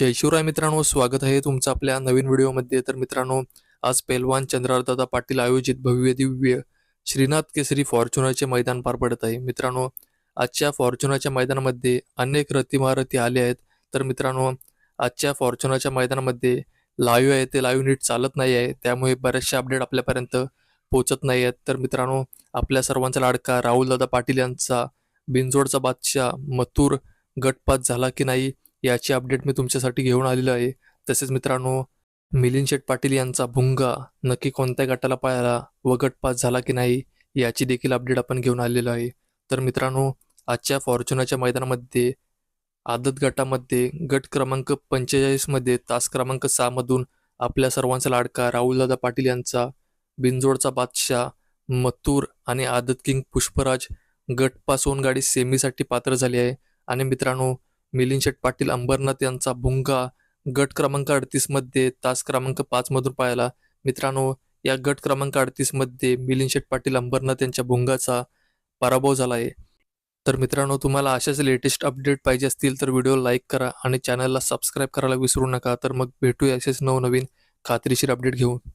जय शिवराय मित्रांनो स्वागत आहे तुमचं आपल्या नवीन व्हिडिओमध्ये. तर मित्रांनो आज पेलवान चंद्रारदादा पाटील आयोजित भव्य दिव्य श्रीनाथ केसरी फॉर्च्युनरचे मैदान पार पडत आहे. मित्रांनो आजच्या फॉर्च्युनरच्या मैदानामध्ये अनेक रतिमहारथी आले आहेत. तर मित्रांनो आजच्या फॉर्च्युनरच्या मैदानामध्ये लाईव्ह आहे ते लाईव्ह नीट चालत नाही आहे. त्यामुळे बऱ्याचशा अपडेट आपल्यापर्यंत पोचत नाही आहेत. तर मित्रांनो आपल्या सर्वांचा लाडका राहुलदादा पाटील यांचा बिनजोडचा बादशाह मथुर गटपात झाला की नाही? याची अपडेट मी तुमच्यासाठी घेऊन आलेलो आहे. तसेच मित्रांनो मिलिंद शेठ पाटील यांचा भुंगा नक्की कोणत्या गटाला पाळला व गटपात झाला की नाही याची देखील अपडेट आपण घेऊन आलेलो आहे. तर मित्रांनो आजच्या फॉर्च्युनरच्या मैदानामध्ये आदत गटामध्ये गट क्रमांक पंचेचाळीसमध्ये तास क्रमांक सहामधून आपल्या सर्वांचा लाडका राहुलदादा पाटील यांचा बिनजोडचा बादशाह मथूर आणि आदत किंग पुष्पराज गट गाडी सेमीसाठी पात्र झाली आहे. आणि मित्रांनो मिलिंद शेठ पाटील अंबरनाथ यांचा भुंगा गट क्रमांक अडतीसमध्ये तास क्रमांक पाचमधून पाहिला मित्रांनो या गट क्रमांक अडतीसमध्ये मिलिंद शेठ पाटील अंबरनाथ यांच्या भुंगाचा पराभव झाला आहे. तर मित्रांनो तुम्हाला अशाच लेटेस्ट अपडेट पाहिजे असतील तर व्हिडिओ लाईक करा आणि चॅनलला सबस्क्राईब करायला विसरू नका. तर मग भेटूया असेच नवनवीन खात्रीशीर अपडेट घेऊन.